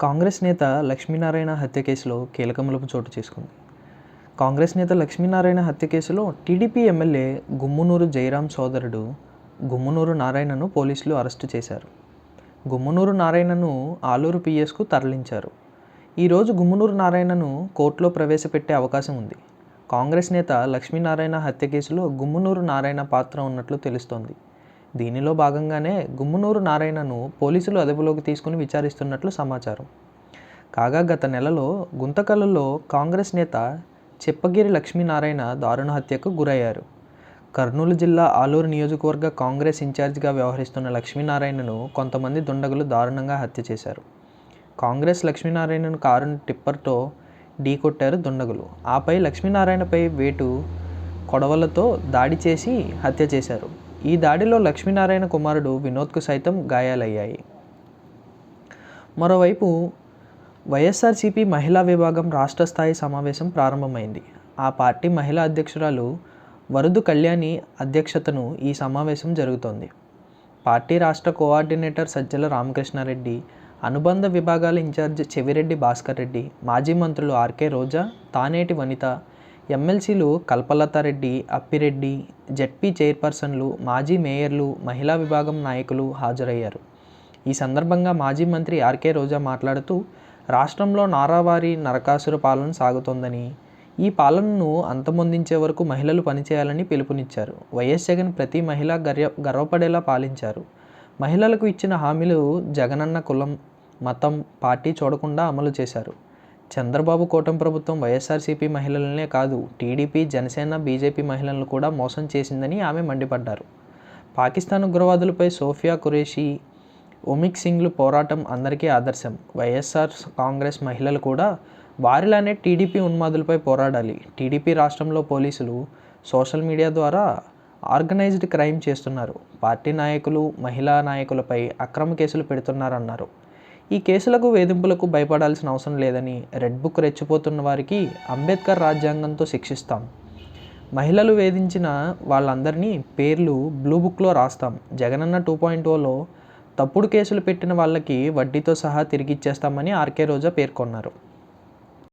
కాంగ్రెస్ నేత లక్ష్మీనారాయణ హత్య కేసులో కీలక మలుపు చోటు చేసుకుంది. కాంగ్రెస్ నేత లక్ష్మీనారాయణ హత్య కేసులో టీడీపీ ఎమ్మెల్యే గుమ్మునూరు జయరాం సోదరుడు గుమ్మునూరు నారాయణను పోలీసులు అరెస్టు చేశారు. గుమ్మునూరు నారాయణను ఆలూరు పిఎస్కు తరలించారు. ఈరోజు గుమ్మునూరు నారాయణను కోర్టులో ప్రవేశపెట్టే అవకాశం ఉంది. కాంగ్రెస్ నేత లక్ష్మీనారాయణ హత్య కేసులో గుమ్మునూరు నారాయణ పాత్ర ఉన్నట్లు తెలుస్తోంది. దీనిలో భాగంగానే గుమ్మునూరు నారాయణను పోలీసులు అదుపులోకి తీసుకుని విచారిస్తున్నట్లు సమాచారం. కాగా గత నెలలో గుంతకల్లులో కాంగ్రెస్ నేత చెప్పగిరి లక్ష్మీనారాయణ దారుణ హత్యకు గురయ్యారు. కర్నూలు జిల్లా ఆలూరు నియోజకవర్గ కాంగ్రెస్ ఇన్ఛార్జిగా వ్యవహరిస్తున్న లక్ష్మీనారాయణను కొంతమంది దుండగులు దారుణంగా హత్య చేశారు. కాంగ్రెస్ లక్ష్మీనారాయణను కారును టిప్పర్తో ఢీకొట్టారు దుండగులు. ఆపై లక్ష్మీనారాయణపై వేటు కొడవలతో దాడి చేసి హత్య చేశారు. ఈ దాడిలో లక్ష్మీనారాయణ కుమారుడు వినోద్కు సైతం గాయాలయ్యాయి. మరోవైపు వైఎస్ఆర్సీపీ మహిళా విభాగం రాష్ట్ర స్థాయి సమావేశం ప్రారంభమైంది. ఆ పార్టీ మహిళా అధ్యక్షురాలు వరుదు కళ్యాణి అధ్యక్షతను ఈ సమావేశం జరుగుతోంది. పార్టీ రాష్ట్ర కోఆర్డినేటర్ సజ్జల రామకృష్ణారెడ్డి అనుబంధ విభాగాల ఇన్ఛార్జ్ చెవిరెడ్డి భాస్కర్ రెడ్డి మాజీ మంత్రులు ఆర్కే రోజా తానేటి వనిత ఎమ్మెల్సీలు కల్పలతారెడ్డి అప్పిరెడ్డి జెడ్పీ చైర్పర్సన్లు మాజీ మేయర్లు మహిళా విభాగం నాయకులు హాజరయ్యారు. ఈ సందర్భంగా మాజీ మంత్రి ఆర్కే రోజా మాట్లాడుతూ రాష్ట్రంలో నారావారి నరకాసుర పాలన సాగుతోందని ఈ పాలనను అంతమొందించే వరకు మహిళలు పనిచేయాలని పిలుపునిచ్చారు. వైఎస్ జగన్ ప్రతి మహిళ గర్వ గర్వపడేలా పాలించారు. మహిళలకు ఇచ్చిన హామీలు జగనన్న కులం మతం పార్టీ చూడకుండా అమలు చేశారు. చంద్రబాబు కూటమి ప్రభుత్వం వైఎస్ఆర్సీపీ మహిళలనే కాదు టీడీపీ జనసేన బీజేపీ మహిళలను కూడా మోసం చేసిందని ఆమె మండిపడ్డారు. పాకిస్తాన్ ఉగ్రవాదులపై సోఫియా ఖురేషి ఒమిక్ సింగ్లు పోరాటం అందరికీ ఆదర్శం. వైఎస్ఆర్ కాంగ్రెస్ మహిళలు కూడా వారిలానే టీడీపీ ఉన్మాదులపై పోరాడాలి. టీడీపీ రాష్ట్రంలో పోలీసులు సోషల్ మీడియా ద్వారా ఆర్గనైజ్డ్ క్రైమ్ చేస్తున్నారు. పార్టీ నాయకులు మహిళా నాయకులపై అక్రమ కేసులు పెడుతున్నారన్నారు. ఈ కేసులకు వేధింపులకు భయపడాల్సిన అవసరం లేదని రెడ్ బుక్ రెచ్చిపోతున్న వారికి అంబేద్కర్ రాజ్యాంగంతో శిక్షిస్తాం. మహిళలు వేధించిన వాళ్ళందరినీ పేర్లు బ్లూ బుక్లో రాస్తాం. జగనన్న టూ పాయింట్ ఓలో తప్పుడు కేసులు పెట్టిన వాళ్ళకి వడ్డీతో సహా తిరిగిచ్చేస్తామని ఆర్కే రోజా పేర్కొన్నారు.